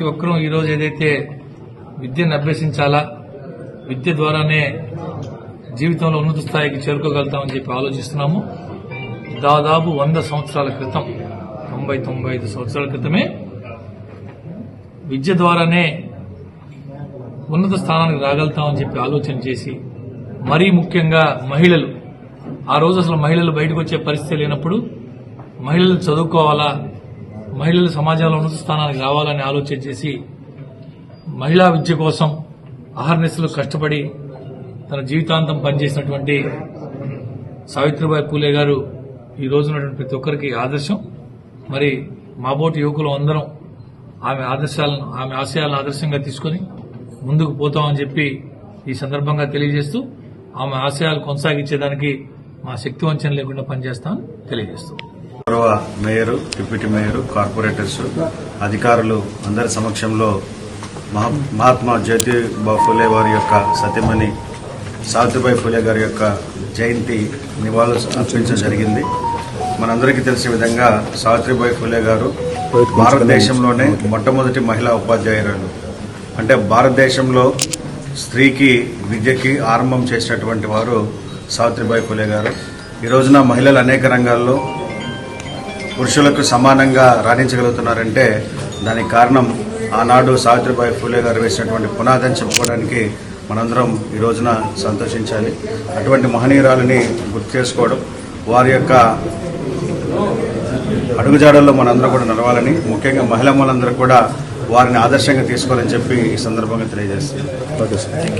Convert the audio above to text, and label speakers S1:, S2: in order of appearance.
S1: ప్రతి ఒక్కరూ ఈరోజు ఏదైతే విద్యను అభ్యసించాలా విద్య ద్వారానే జీవితంలో ఉన్నత స్థాయికి చేరుకోగలుగుతామని చెప్పి ఆలోచిస్తున్నాము. దాదాపు వంద సంవత్సరాల క్రితం తొంభై తొంభై ఐదు సంవత్సరాల క్రితమే విద్య ద్వారానే ఉన్నత స్థానానికి రాగలుగుతామని చెప్పి ఆలోచన చేసి మరీ ముఖ్యంగా మహిళలు ఆ రోజు అసలు మహిళలు బయటకు వచ్చే పరిస్థితి లేనప్పుడు మహిళలు చదువుకోవాలా మహిళలు సమాజంలో ఉన్నత స్థానానికి రావాలని ఆలోచన చేసి మహిళా విద్య కోసం అహర్నిశలు కష్టపడి తన జీవితాంతం పనిచేసినటువంటి సావిత్రిబాయి పూలే గారు ఈ రోజు ప్రతి ఒక్కరికి ఆదర్శం. మరి మాబోటి యువకులు అందరం ఆమె ఆదర్శాలను ఆమె ఆశయాలను ఆదర్శంగా తీసుకొని ముందుకు పోతామని చెప్పి ఈ సందర్భంగా తెలియజేస్తూ ఆమె ఆశయాలు కొనసాగించేదానికి మా శక్తి వంచన లేకుండా పనిచేస్తామని తెలియజేస్తూ
S2: గౌరవ మేయరు డిప్యూటీ మేయర్ కార్పొరేటర్స్ అధికారులు అందరి సమక్షంలో మహా- మహాత్మా జ్యోతిబా ఫులే వారి యొక్క సతీమణి సావిత్రిబాయి ఫులే గారి యొక్క జయంతి నివాళులు అర్పించడం జరిగింది. మనందరికీ తెలిసిన విధంగా సావిత్రిబాయి ఫులే గారు భారతదేశంలోనే మొట్టమొదటి మహిళా ఉపాధ్యాయురాలు. అంటే భారతదేశంలో స్త్రీకి విద్యకి ఆరంభం చేసినటువంటి వారు సావిత్రిబాయి ఫులే గారు. ఈ రోజున మహిళలు అనేక రంగాల్లో పురుషులకు సమానంగా రాణించగలుగుతున్నారంటే దానికి కారణం ఆనాడు సావిత్రిబాయి ఫూలే గారు వేసినటువంటి పునాదని చెప్పుకోవడానికి మనందరం ఈ రోజున సంతోషించాలి. అటువంటి మహనీయురాలని గుర్తు చేసుకోవడం వారి యొక్క అడుగుజాడల్లో మనందరం కూడా నడవాలని ముఖ్యంగా మహిళా మనందరూ కూడా వారిని ఆదర్శంగా తీసుకోవాలని చెప్పి ఈ సందర్భంగా తెలియజేస్తున్నాను